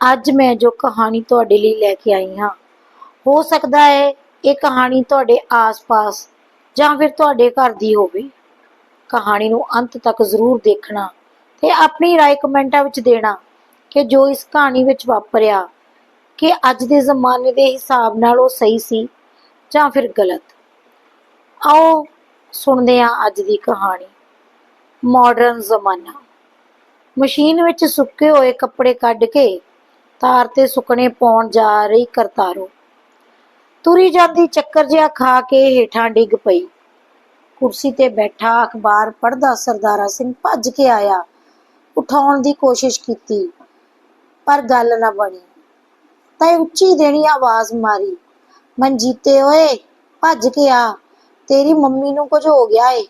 ਅੱਜ ਮੈਂ ਜੋ ਕਹਾਣੀ ਤੁਹਾਡੇ ਲਈ ਲੈ ਕੇ ਆਈ ਹਾਂ। ਹੋ ਸਕਦਾ ਹੈ ਇਹ ਕਹਾਣੀ ਤੁਹਾਡੇ ਆਸ-ਪਾਸ ਜਾਂ ਫਿਰ ਤੁਹਾਡੇ ਘਰ ਦੀ ਹੋਵੇ। ਕਹਾਣੀ ਨੂੰ ਅੰਤ ਤੱਕ ਜ਼ਰੂਰ ਦੇਖਣਾ ਤੇ ਆਪਣੀ ਰਾਏ ਕਮੈਂਟਾਂ ਵਿੱਚ ਦੇਣਾ ਕਿ ਜੋ ਇਸ ਕਹਾਣੀ ਵਿੱਚ ਵਾਪਰਿਆ, ਕਿ ਅੱਜ ਦੇ ਜ਼ਮਾਨੇ ਦੇ ਹਿਸਾਬ ਨਾਲ ਉਹ ਸਹੀ ਸੀ ਜਾਂ ਫਿਰ ਗਲਤ। ਆਓ ਸੁਣਦੇ ਹਾਂ ਅੱਜ ਦੀ ਕਹਾਣੀ। ਮਾਡਰਨ ਜ਼ਮਾਨਾ। ਮਸ਼ੀਨ ਵਿੱਚ ਸੁੱਕੇ ਹੋਏ ਕੱਪੜੇ ਕੱਢ ਕੇ ਤਾਰ ਤੇ ਸੁਕਣੇ ਪਾਉਣ ਜਾ ਰਹੀ ਕਰਤਾਰੋ। ਤੁਰੀ ਜਾਂਦੀ ਚੱਕਰ ਜਿਹਾ ਖਾ ਕੇ ਹੇਠਾਂ ਡਿੱਗ ਪਈ। ਕੁਰਸੀ ਤੇ ਬੈਠਾ ਅਖਬਾਰ ਪੜ੍ਹਦਾ ਸਰਦਾਰਾ ਸਿੰਘ ਭੱਜ ਕੇ ਆਇਆ। ਉਠਾਉਣ ਦੀ ਕੋਸ਼ਿਸ਼ ਕੀਤੀ, ਪਰ ਗੱਲ ਨਾ ਬਣੀ। ਤਾਂ ਉੱਚੀ ਦੇਣੀ ਆਵਾਜ਼ ਮਾਰੀ, ਮਨਜੀਤੇ ਓਏ, ਭੱਜ ਕੇ ਆ। ਤੇਰੀ ਮੰਮੀ ਨੂੰ ਕੁਝ ਹੋ ਗਿਆ ਏ।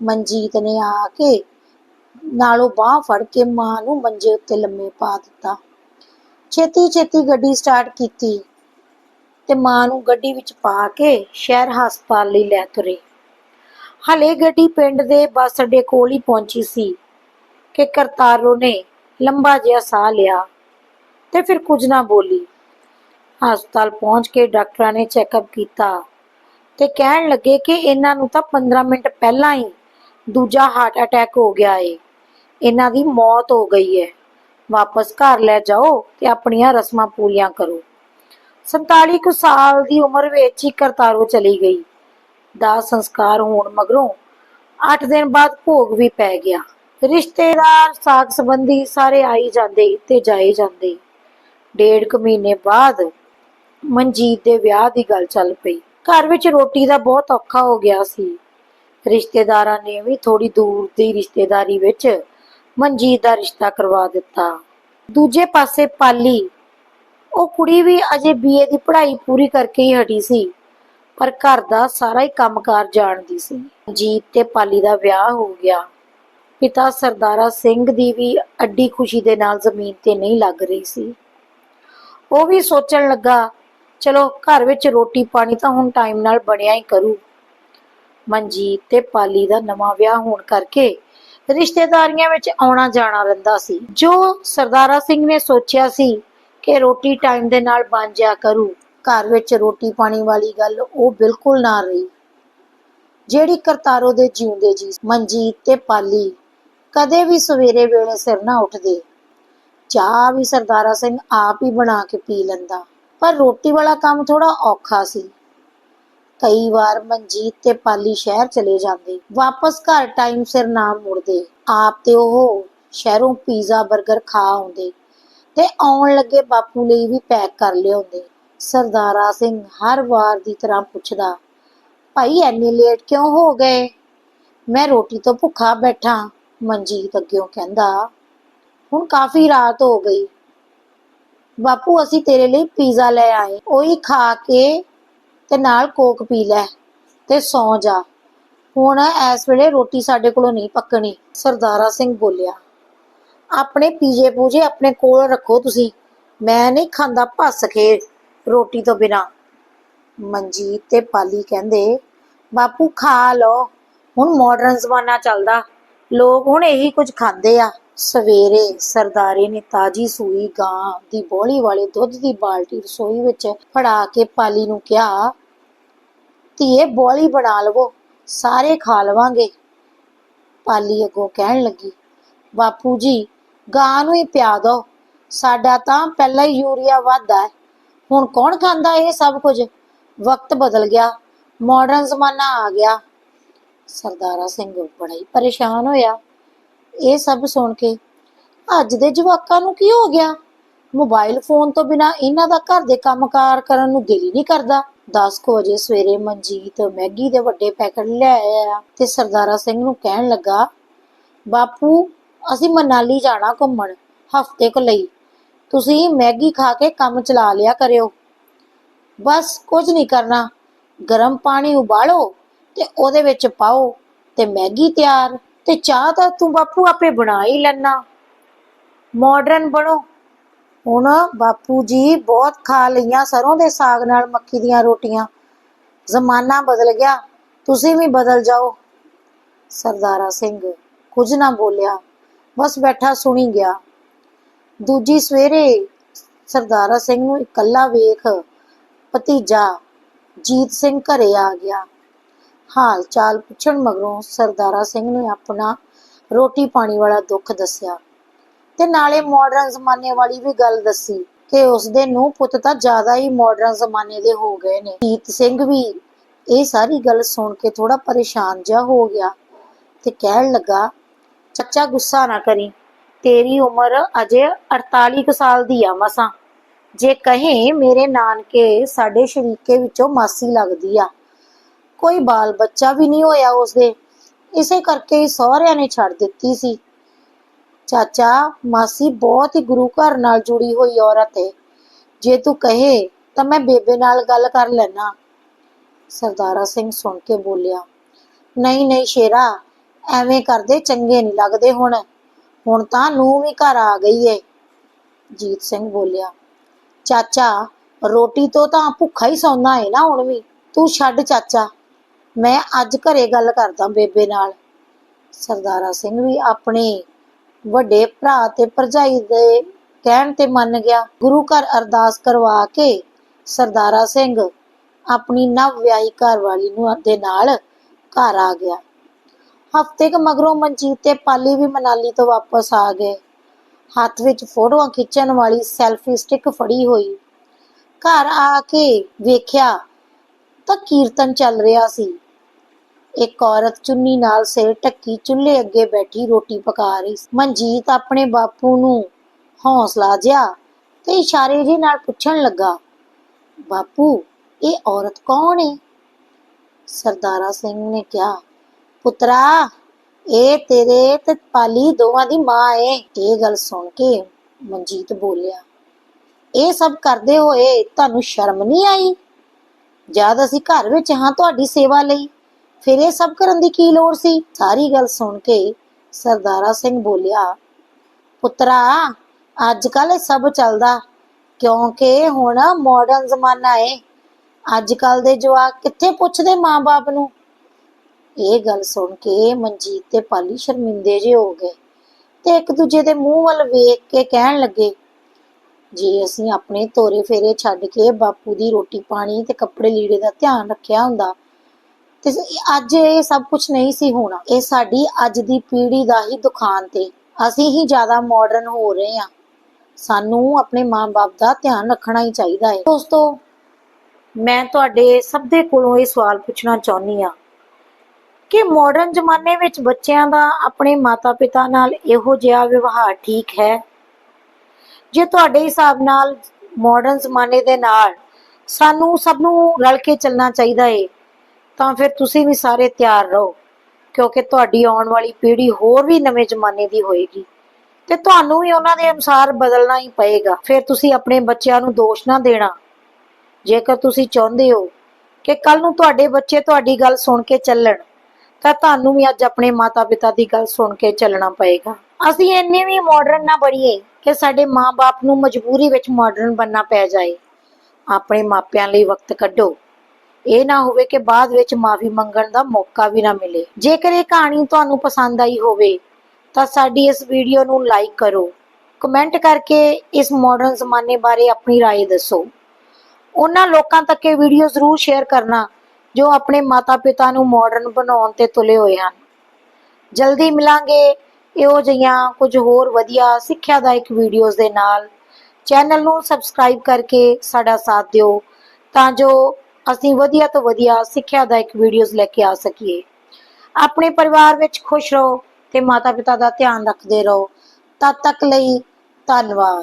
ਮਨਜੀਤ ਨੇ ਆ ਕੇ ਨਾਲੋਂ ਬਾਹ ਫੜ ਕੇ ਮਾਂ ਨੂੰ ਮੰਜੇ ਉੱਤੇ ਲੰਮੇ ਪਾ ਦਿੱਤਾ। ਛੇਤੀ ਛੇਤੀ ਗੱਡੀ ਸਟਾਰਟ ਕੀਤੀ ਤੇ ਮਾਂ ਨੂੰ ਗੱਡੀ ਵਿੱਚ ਪਾ ਕੇ ਸ਼ਹਿਰ ਹਸਪਤਾਲ ਲਈ ਲੈ ਤੁਰੇ। ਹਲੇ ਗੱਡੀ ਪਿੰਡ ਦੇ ਬੱਸ ਅੱਡੇ ਕੋਲ ਹੀ ਪਹੁੰਚੀ ਸੀ ਕਿ ਕਰਤਾਰੋ ਨੇ ਲੰਬਾ ਜਿਹਾ ਸਾਹ ਲਿਆ ਤੇ ਫਿਰ ਕੁਝ ਨਾ ਬੋਲੀ। ਹਸਪਤਾਲ ਪਹੁੰਚ ਕੇ ਡਾਕਟਰਾਂ ਨੇ ਚੈੱਕਅਪ ਕੀਤਾ ਤੇ ਕਹਿਣ ਲੱਗੇ ਕਿ ਇਹਨਾਂ ਨੂੰ ਤਾਂ 15 ਮਿੰਟ ਪਹਿਲਾਂ ਹੀ ਦੂਜਾ ਹਾਰਟ ਅਟੈਕ ਹੋ ਗਿਆ ਏ। ਇਹਨਾਂ ਦੀ ਮੌਤ ਹੋ ਗਈ ਹੈ ਵਾਪਸ ਘਰ ਲੈ ਜਾਓ ਤੇ ਆਪਣੀਆਂ ਰਸਮਾਂ ਪੂਰੀਆਂ ਕਰੋ। 47 ਕੁ ਸਾਲ ਦੀ ਉਮਰ ਵਿੱਚ ਹੀ ਕਰਤਾਰੋ ਚਲੀ ਗਈ। ਦਾ ਸੰਸਕਾਰ ਹੋਣ ਮਗਰੋਂ 8 ਦਿਨ ਬਾਅਦ ਭੋਗ ਵੀ ਪੈ ਗਿਆ। ਰਿਸ਼ਤੇਦਾਰ ਸਾਕ ਸੰਬੰਧੀ ਸਾਰੇ ਆਈ ਜਾਂਦੇ ਤੇ ਜਾਏ ਜਾਂਦੇ। ਡੇਢ ਕੁ ਮਹੀਨੇ ਬਾਅਦ ਮਨਜੀਤ ਦੇ ਵਿਆਹ ਦੀ ਗੱਲ ਚੱਲ ਪਈ। ਘਰ ਵਿੱਚ ਰੋਟੀ ਦਾ ਬਹੁਤ ਔਖਾ ਹੋ ਗਿਆ ਸੀ। ਰਿਸ਼ਤੇਦਾਰਾਂ ਨੇ ਵੀ ਥੋੜੀ ਦੂਰ ਦੀ ਰਿਸ਼ਤੇਦਾਰੀ ਵਿੱਚ ਮਨਜੀਤ ਦਾ ਰਿਸ਼ਤਾ ਕਰਵਾ ਦਿੱਤਾ। ਦੂਜੇ ਪਾਸੇ ਪਾਲੀ, ਉਹ ਕੁੜੀ ਵੀ ਅਜੇ ਬੀਏ ਦੀ ਪੜ੍ਹਾਈ ਪੂਰੀ ਕਰਕੇ ਹੀ ਹਟੀ ਸੀ, ਪਰ ਘਰ ਦਾ ਸਾਰਾ ਹੀ ਕੰਮਕਾਰ ਜਾਣਦੀ ਸੀ। ਜੀਤ ਤੇ ਪਾਲੀ ਦਾ ਵਿਆਹ ਹੋ ਗਿਆ। ਪਿਤਾ ਸਰਦਾਰਾ ਸਿੰਘ ਦੀ ਵੀ ਅੱਡੀ ਖੁਸ਼ੀ ਦੇ ਨਾਲ ਜ਼ਮੀਨ ਤੇ ਨਹੀਂ ਲੱਗ ਰਹੀ ਸੀ। ਉਹ ਵੀ ਸੋਚਣ ਲੱਗਾ, ਚਲੋ ਘਰ ਵਿੱਚ ਰੋਟੀ ਪਾਣੀ ਤਾਂ ਹੁਣ ਟਾਈਮ ਨਾਲ ਬਣਿਆ ਹੀ ਕਰੂ। ਮਨਜੀਤ ਤੇ ਪਾਲੀ ਦਾ ਨਵਾਂ ਵਿਆਹ ਹੋਣ ਕਰਕੇ ਰਿਸ਼ਤੇਦਾਰੀਆਂ ਵਿੱਚ ਆਉਣਾ ਜਾਣਾ ਰਹਿੰਦਾ ਸੀ। ਜੋ ਸਰਦਾਰਾ ਸਿੰਘ ਨੇ ਸੋਚਿਆ ਸੀ ਕਿ ਰੋਟੀ ਟਾਈਮ ਦੇ ਨਾਲ ਬਣ ਜਾ ਕਰੂ, ਘਰ ਵਿੱਚ ਰੋਟੀ ਪਾਣੀ ਵਾਲੀ ਗੱਲ ਉਹ ਬਿਲਕੁਲ ਨਾ ਰਹੀ। ਜਿਹੜੀ ਕਰਤਾਰੋ ਦੇ ਜਿਉਂਦੇ ਜੀ, ਮਨਜੀਤ ਤੇ ਪਾਲੀ, ਕਦੇ ਵੀ ਸਵੇਰੇ ਵੇਲੇ ਸਿਰ ਨਾ ਉੱਠਦੇ। ਚਾਹ ਵੀ ਸਰਦਾਰਾ ਸਿੰਘ ਆਪ ਹੀ ਬਣਾ ਕੇ ਪੀ ਲੈਂਦਾ, ਪਰ ਰੋਟੀ ਵਾਲਾ ਕੰਮ ਥੋੜਾ ਔਖਾ ਸੀ। ਕਈ ਵਾਰ ਮਨਜੀਤ ਤੇ ਪਾਲੀ ਸ਼ਹਿਰ ਚਲੇ ਜਾਂਦੇ। ਵਾਪਸ ਘਰ ਟਾਈਮ ਸਿਰ ਨਾ ਮੁੜਦੇ। ਆਪ ਤੇ ਉਹ ਸ਼ਹਿਰੋਂ ਪੀਜ਼ਾ 버ਗਰ ਖਾ ਆਉਂਦੇ ਤੇ ਆਉਣ ਲੱਗੇ ਬਾਪੂ ਲਈ ਵੀ ਪੈਕ ਕਰ ਲਿਆਉਂਦੇ। ਸਰਦਾਰਾ ਸਿੰਘ ਹਰ ਵਾਰ ਦੀ ਤਰ੍ਹਾਂ ਪੁੱਛਦਾ, ਭਾਈ ਐਨੇ ਲੇਟ ਕਿਉਂ ਹੋ ਗਏ? ਮੈਂ ਰੋਟੀ ਤੋਂ ਭੁੱਖਾ ਬੈਠਾ। ਮਨਜੀਤ ਅੱਗਿਓਂ ਕਹਿੰਦਾ, ਹੁਣ ਕਾਫੀ ਰਾਤ ਹੋ ਗਈ। ਬਾਪੂ, ਅਸੀਂ ਤੇਰੇ ਲਈ ਪੀਜ਼ਾ ਲੈ ਆਏ। ਉਹੀ ਖਾ ਕੇ ਤੇ ਨਾਲ ਕੋਕ ਪੀ ਲੈ ਤੇ ਸੌ ਜਾ। ਹੁਣ ਇਸ ਵੇਲੇ ਰੋਟੀ ਸਾਡੇ ਕੋਲੋਂ ਨਹੀਂ ਪੱਕਣੀ, ਸਰਦਾਰਾ ਸਿੰਘ ਬੋਲਿਆ। ਆਪਣੇ ਪੀਜੇ ਪੂਜੇ ਆਪਣੇ ਕੋਲ ਰੱਖੋ ਤੁਸੀਂ, ਮੈਂ ਨਹੀਂ ਖਾਂਦਾ ਭੱਸ ਕੇ ਰੋਟੀ ਤੋਂ ਬਿਨਾ। ਮਨਜੀਤ ਤੇ ਪਾਲੀ ਕਹਿੰਦੇ, ਬਾਪੂ ਖਾ ਲਓ, ਹੁਣ ਮਾਡਰਨ ਜ਼ਮਾਨਾ ਚੱਲਦਾ, ਲੋਕ ਹੁਣ ਇਹੀ ਕੁਝ ਖਾਂਦੇ ਆ। ਸਵੇਰੇ ਸਰਦਾਰੇ ਨੇ ਤਾਜੀ ਸੂਈ ਗਾਂ ਦੀ ਬੋਲੀ ਵਾਲੇ ਦੁੱਧ ਦੀ ਬਾਲਟੀ ਰਸੋਈ ਵਿੱਚ ਫੜਾ ਕੇ ਪਾਲੀ ਨੂੰ ਕਿਹਾ, ਧੀਏ ਬੋਲੀ ਬਣਾ ਲਵੋ, ਸਾਰੇ ਖਾ ਲਵਾਂਗੇ। ਪਾਲੀ ਅੱਗੋਂ ਕਹਿਣ ਲੱਗੀ, ਬਾਪੂ ਜੀ, ਗਾਂ ਨੂੰ ਹੀ ਪਿਆ ਦੋ, ਸਾਡਾ ਤਾਂ ਪਹਿਲਾਂ ਹੀ ਯੂਰੀਆ ਵੱਧਦਾ ਹੈ। ਹੁਣ ਕੌਣ ਖਾਂਦਾ ਇਹ ਸਭ ਕੁਝ? ਵਕਤ ਬਦਲ ਗਿਆ ਮਾਡਰਨ ਜ਼ਮਾਨਾ ਆ ਗਿਆ। ਸਰਦਾਰਾ ਸਿੰਘ ਬੜਾ ਹੀ ਪਰੇਸ਼ਾਨ ਹੋਇਆ। ਇਹ ਸਭ ਸੁਣ ਕੇ ਅੱਜ ਦੇ ਜਵਾਕਾਂ ਨੂੰ ਕੀ ਹੋ ਗਿਆ? ਮੋਬਾਈਲ ਫੋਨ ਤੋਂ ਬਿਨਾ ਇਹਨਾਂ ਦਾ ਘਰ ਦੇ ਕੰਮਕਾਰ ਕਰਨ ਨੂੰ ਦਿਲ ਹੀ ਨਹੀਂ ਕਰਦਾ। 10 ਵਜੇ ਸਵੇਰੇ ਮਨਜੀਤ, ਮੈਗੀ ਦੇ ਵੱਡੇ ਪੈਕਟ ਲੈ ਆਇਆ ਤੇ ਸਰਦਾਰਾ ਸਿੰਘ ਨੂੰ ਕਹਿਣ ਲੱਗਾ, ਬਾਪੂ, ਅਸੀਂ ਮਨਾਲੀ ਜਾਣਾ ਘੁੰਮਣ, ਹਫ਼ਤੇ ਕੁ ਲਈ। ਤੁਸੀਂ ਮੈਗੀ ਖਾ ਕੇ ਕੰਮ ਚਲਾ ਲਿਆ ਕਰਿਓ। ਬਸ ਕੁਝ ਨਹੀਂ ਕਰਨਾ। ਗਰਮ ਪਾਣੀ ਉਬਾਲੋ ਤੇ ਉਹਦੇ ਵਿੱਚ ਪਾਓ ਤੇ ਮੈਗੀ ਤਿਆਰ। ਤੇ ਚਾਹ ਤਾਂ ਤੂੰ ਬਾਪੂ ਆਪੇ ਬਣਾ ਹੀ ਲੈਣਾ ਮਾਡਰਨ ਬਣੋ। ਹੁਣ ਬਾਪੂ ਜੀ ਬਹੁਤ ਖਾ ਲਈਆਂ ਸਰੋਂ ਦੇ ਸਾਗ ਨਾਲ ਮੱਕੀ ਦੀਆਂ ਰੋਟੀਆਂ। ਜ਼ਮਾਨਾ ਬਦਲ ਗਿਆ। ਤੁਸੀਂ ਵੀ ਬਦਲ ਜਾਓ। ਸਰਦਾਰਾ ਸਿੰਘ ਕੁਝ ਨਾ ਬੋਲਿਆ। ਬਸ ਬੈਠਾ ਸੁਣੀ ਗਿਆ। ਦੂਜੀ ਸਵੇਰੇ ਸਰਦਾਰਾ ਸਿੰਘ ਨੂੰ ਇਕੱਲਾ ਵੇਖ ਭਤੀਜਾ ਜੀਤ ਸਿੰਘ ਘਰੇ ਆ ਗਿਆ। ਹਾਲ ਚਾਲ ਪੁੱਛਣ ਮਗਰੋਂ ਸਰਦਾਰਾ ਸਿੰਘ ਨੇ ਆਪਣਾ ਰੋਟੀ ਪਾਣੀ ਵਾਲਾ ਦੁੱਖ ਦੱਸਿਆ ਤੇ ਨਾਲੇ ਮਾਡਰਨ ਜ਼ਮਾਨੇ ਵਾਲੀ ਵੀ ਗੱਲ ਦੱਸੀ ਕਿ ਉਸਦੇ ਨੂੰ ਪੁੱਤ ਤਾਂ ਜ਼ਿਆਦਾ ਹੀ ਮਾਡਰਨ ਜ਼ਮਾਨੇ ਦੇ ਹੋ ਗਏ ਨੇ। ਜੀਤ ਸਿੰਘ ਵੀ ਇਹ ਸਾਰੀ ਗੱਲ ਸੁਣ ਕੇ ਥੋੜਾ ਪਰੇਸ਼ਾਨ ਜਿਹਾ ਹੋ ਗਿਆ ਤੇ ਕਹਿਣ ਲੱਗਾ, ਚਾਚਾ ਗੁੱਸਾ ਨਾ ਕਰੀ, ਤੇਰੀ ਉਮਰ ਅਜੇ 48 ਕੁ ਸਾਲ ਦੀ ਆ ਮਸਾਂ। ਜੇ ਕਹੇ ਮੇਰੇ ਨਾਨਕੇ ਸਾਡੇ ਸ਼ਰੀਕੇ ਵਿੱਚੋਂ ਮਾਸੀ ਲੱਗਦੀ ਆ ਕੋਈ ਬਾਲ ਬੱਚਾ ਵੀ ਨਹੀਂ ਹੋਇਆ ਉਸਦੇ। ਇਸੇ ਕਰਕੇ ਹੀ ਸਹੁਰਿਆਂ ਨੇ ਛੱਡ ਦਿੱਤੀ ਸੀ। ਚਾਚਾ, ਮਾਸੀ ਬਹੁਤ ਹੀ ਗੁਰੂ ਘਰ ਨਾਲ ਜੁੜੀ ਹੋਈ ਔਰਤ ਹੈ ਜੇ ਤੂੰ ਕਹੇ ਤਾਂ ਮੈਂ ਬੇਬੇ ਨਾਲ ਗੱਲ ਕਰ ਲੈਣਾ ਸਰਦਾਰਾ ਸਿੰਘ ਸੁਣ ਕੇ ਬੋਲਿਆ, ਨਹੀਂ ਨਹੀਂ ਸ਼ੇਰਾ, ਐਵੇਂ ਕਰਦੇ ਚੰਗੇ ਨਹੀਂ ਲੱਗਦੇ ਹੁਣ। ਹੁਣ ਤਾਂ ਨੂੰ ਵੀ ਘਰ ਆ ਗਈ ਏ। ਜੀਤ ਸਿੰਘ ਬੋਲਿਆ, ਚਾਚਾ, ਰੋਟੀ ਤੋਂ ਤਾਂ ਭੁੱਖਾ ਹੀ ਸੌਣਾ ਏ ਨਾ ਹੁਣ ਵੀ। ਤੂੰ ਛੱਡ ਚਾਚਾ। ਮੈਂ ਅੱਜ ਘਰੇ ਗੱਲ ਕਰਦਾ ਬੇਬੇ ਨਾਲ। ਸਰਦਾਰਾ ਸਿੰਘ ਵੀ ਆਪਣੇ ਵੱਡੇ ਭਰਾ ਤੇ ਭਰਜਾਈ ਦੇ ਕਹਿਣ ਤੇ ਮੰਨ ਗਿਆ। ਗੁਰੂ ਘਰ ਅਰਦਾਸ ਕਰਵਾ ਕੇ ਸਰਦਾਰਾ ਸਿੰਘ ਆਪਣੀ ਨਵ ਵਿਆਹੀ ਘਰਵਾਲੀ ਨੂੰ ਦੇ ਨਾਲ ਘਰ ਆ ਗਿਆ। ਹਫ਼ਤੇ ਕ ਮਗਰੋਂ ਮਨਜੀਤ ਤੇ ਪਾਲੀ ਵੀ ਮਨਾਲੀ ਤੋਂ ਵਾਪਸ ਆ ਗਏ। ਹੱਥ ਵਿੱਚ ਫੋਟੋਆਂ ਖਿੱਚਣ ਵਾਲੀ ਸੈਲਫੀ ਸਟਿਕ ਫੜੀ ਹੋਈ। ਘਰ ਆ ਕੇ ਵੇਖਿਆ ਤਾਂ ਕੀਰਤਨ ਚੱਲ ਰਿਹਾ ਸੀ। ਇੱਕ ਔਰਤ ਚੁੰਨੀ ਨਾਲ ਸਿਰ ਢੱਕੀ ਚੁੱਲ੍ਹੇ ਅੱਗੇ ਬੈਠੀ ਰੋਟੀ ਪਕਾ ਰਹੀ ਸੀ। ਮਨਜੀਤ ਆਪਣੇ ਬਾਪੂ ਨੂੰ ਹੌਸਲਾ ਜਿਹਾ ਤੇ ਇਸ਼ਾਰੇ ਜਿਹੇ ਨਾਲ ਪੁੱਛਣ ਲੱਗਾ, ਬਾਪੂ, ਇਹ ਔਰਤ ਕੌਣ ਹੈ ਸਰਦਾਰਾ ਸਿੰਘ ਨੇ ਕਿਹਾ, ਪੁੱਤਰਾ, ਇਹ ਤੇਰੇ ਤੇ ਪਾਲੀ ਦੋਵਾਂ ਦੀ ਮਾਂ ਏ। ਇਹ ਗੱਲ ਸੁਣ ਕੇ ਮਨਜੀਤ ਬੋਲਿਆ, ਇਹ ਸਭ ਕਰਦੇ ਹੋਏ ਤੁਹਾਨੂੰ ਸ਼ਰਮ ਨਹੀਂ ਆਈ? ਜਦ ਅਸੀਂ ਘਰ ਵਿੱਚ ਹਾਂ ਤੁਹਾਡੀ ਸੇਵਾ ਲਈ ਫਿਰ ਇਹ ਸਭ ਕਰਨ ਦੀ ਕੀ ਲੋੜ ਸੀ? ਸਾਰੀ ਗੱਲ ਸੁਣ ਕੇ ਸਰਦਾਰਾ ਸਿੰਘ ਬੋਲਿਆ, ਪੁੱਤਰਾ ਅੱਜ ਕੱਲ ਇਹ ਸਭ ਚੱਲਦਾ, ਕਿਉਂਕਿ ਹੁਣ ਮਾਡਰਨ ਜ਼ਮਾਨਾ ਏ। ਅੱਜ ਕੱਲ ਦੇ ਜਵਾਕ ਕਿੱਥੇ ਪੁੱਛਦੇ ਮਾਂ-ਬਾਪ ਨੂੰ? ਇਹ ਗੱਲ ਸੁਣ ਕੇ ਮਨਜੀਤ ਤੇ ਪਾਲੀ ਸ਼ਰਮਿੰਦੇ ਜਿਹੇ ਹੋ ਗਏ ਤੇ ਇੱਕ ਦੂਜੇ ਦੇ ਮੂੰਹ ਵੱਲ ਵੇਖ ਕੇ ਕਹਿਣ ਲੱਗੇ, ਜੇ, ਅਸੀਂ ਆਪਣੇ ਤੋਰੇ ਫੇਰੇ ਛੱਡ ਕੇ ਬਾਪੂ ਦੀ ਰੋਟੀ ਪਾਣੀ ਤੇ ਕੱਪੜੇ ਲੀੜੇ ਦਾ ਧਿਆਨ ਰੱਖਿਆ ਹੁੰਦਾ ਤੇ ਅੱਜ ਇਹ ਸਭ ਕੁਝ ਨਹੀਂ ਸੀ ਹੋਣਾ। ਇਹ ਸਾਡੀ ਅੱਜ ਦੀ ਪੀੜ੍ਹੀ ਦਾ ਹੀ ਦੁਖਾਂਤ ਤੇ ਅਸੀਂ ਹੀ ਜ਼ਿਆਦਾ ਮਾਡਰਨ ਹੋ ਰਹੇ ਹਾਂ। ਸਾਨੂੰ ਆਪਣੇ ਮਾਂ-ਬਾਪ ਦਾ ਧਿਆਨ ਰੱਖਣਾ ਹੀ ਚਾਹੀਦਾ ਹੈ ਦੋਸਤੋ, ਮੈਂ ਤੁਹਾਡੇ ਸਭ ਦੇ ਕੋਲੋਂ ਇਹ ਸਵਾਲ ਪੁੱਛਣਾ ਚਾਹੁੰਦੀ ਆ ਕਿ ਮਾਡਰਨ ਜ਼ਮਾਨੇ ਵਿੱਚ ਬੱਚਿਆਂ ਦਾ ਆਪਣੇ ਮਾਤਾ-ਪਿਤਾ ਨਾਲ ਇਹੋ ਜਿਹਾ ਵਿਵਹਾਰ ਠੀਕ ਹੈ? ਜੇ ਤੁਹਾਡੇ ਹਿਸਾਬ ਨਾਲ ਮਾਡਰਨ ਜ਼ਮਾਨੇ ਦੇ ਨਾਲ ਸਾਨੂੰ ਸਭ ਨੂੰ ਰਲ ਕੇ ਚੱਲਣਾ ਚਾਹੀਦਾ ਏ ਤਾਂ ਫਿਰ ਤੁਸੀਂ ਵੀ ਸਾਰੇ ਤਿਆਰ ਰਹੋ, ਕਿਉਂਕਿ ਤੁਹਾਡੀ ਆਉਣ ਵਾਲੀ ਪੀੜ੍ਹੀ ਹੋਰ ਵੀ ਨਵੇਂ ਜ਼ਮਾਨੇ ਦੀ ਹੋਏਗੀ। ਤੇ ਤੁਹਾਨੂੰ ਵੀ ਉਹਨਾਂ ਦੇ ਅਨੁਸਾਰ ਬਦਲਣਾ ਹੀ ਪਏਗਾ। ਫਿਰ ਤੁਸੀਂ ਆਪਣੇ ਬੱਚਿਆਂ ਨੂੰ ਦੋਸ਼ ਨਾ ਦੇਣਾ। ਜੇਕਰ ਤੁਸੀਂ ਚਾਹੁੰਦੇ ਹੋ ਕਿ ਕੱਲ ਨੂੰ ਤੁਹਾਡੇ ਬੱਚੇ ਤੁਹਾਡੀ ਗੱਲ ਸੁਣ ਕੇ ਚੱਲਣ, ਤਾਂ ਤੁਹਾਨੂੰ ਵੀ ਅੱਜ ਆਪਣੇ ਮਾਤਾ-ਪਿਤਾ ਦੀ ਗੱਲ ਸੁਣ ਕੇ ਚੱਲਣਾ ਪਏਗਾ। ਅਸੀਂ ਇੰਨੇ ਵੀ ਮਾਡਰਨ ਨਾ ਬਣੀਏ ਕਿ ਸਾਡੇ ਮਾਪੇ ਨੂੰ ਮਜਬੂਰੀ ਵਿੱਚ ਮਾਡਰਨ ਬੰਨਣਾ ਪੈ ਜਾਏ। ਆਪਣੇ ਮਾਪਿਆਂ ਲਈ ਵਕਤ ਕੱਢੋ। ਇਹ ਨਾ ਹੋਵੇ ਕਿ ਬਾਅਦ ਵਿੱਚ ਮਾਫੀ ਮੰਗਣ ਦਾ ਮੌਕਾ ਵੀ ਨਾ ਮਿਲੇ ਜੇਕਰ ਇਹ ਕਹਾਣੀ ਤੁਹਾਨੂੰ ਪਸੰਦ ਆਈ ਹੋਵੇ ਤਾਂ ਸਾਡੀ ਇਸ ਵੀਡੀਓ ਨੂੰ ਲਾਈਕ ਕਰੋ ਕਮੈਂਟ ਕਰਕੇ ਇਸ ਮਾਡਰਨ ਜ਼ਮਾਨੇ ਬਾਰੇ ਆਪਣੀ رائے ਦੱਸੋ ਉਹਨਾਂ ਲੋਕਾਂ ਤੱਕ ਇਹ ਵੀਡੀਓ ਜ਼ਰੂਰ ਸ਼ੇਅਰ ਕਰਨਾ ਜੋ ਆਪਣੇ ਮਾਤਾ-ਪਿਤਾ ਨੂੰ ਮਾਡਰਨ ਬਣਾਉਣ ਤੇ ਤੁਲੇ ਹੋਏ ਹਨ ਜਲਦੀ ਮਿਲਾਂਗੇ ਇਹੋ ਜਿਹੀਆਂ ਕੁਝ ਹੋਰ ਵਧੀਆ ਸਿੱਖਿਆਦਾਇਕ ਵੀਡੀਓਜ਼ ਦੇ ਨਾਲ ਚੈਨਲ ਨੂੰ ਸਬਸਕ੍ਰਾਈਬ ਕਰਕੇ ਸਾਡਾ ਸਾਥ ਦਿਓ ਤਾਂ ਜੋ ਅਸੀਂ ਵਧੀਆ ਤੋਂ ਵਧੀਆ ਸਿੱਖਿਆਦਾਇਕ ਵੀਡੀਓਜ਼ ਲੈ ਕੇ ਆ ਸਕੀਏ। ਆਪਣੇ ਪਰਿਵਾਰ ਵਿੱਚ ਖੁਸ਼ ਰਹੋ ਤੇ ਮਾਤਾ-ਪਿਤਾ ਦਾ ਧਿਆਨ ਰੱਖਦੇ ਰਹੋ। ਤਦ ਤੱਕ ਲਈ ਧੰਨਵਾਦ।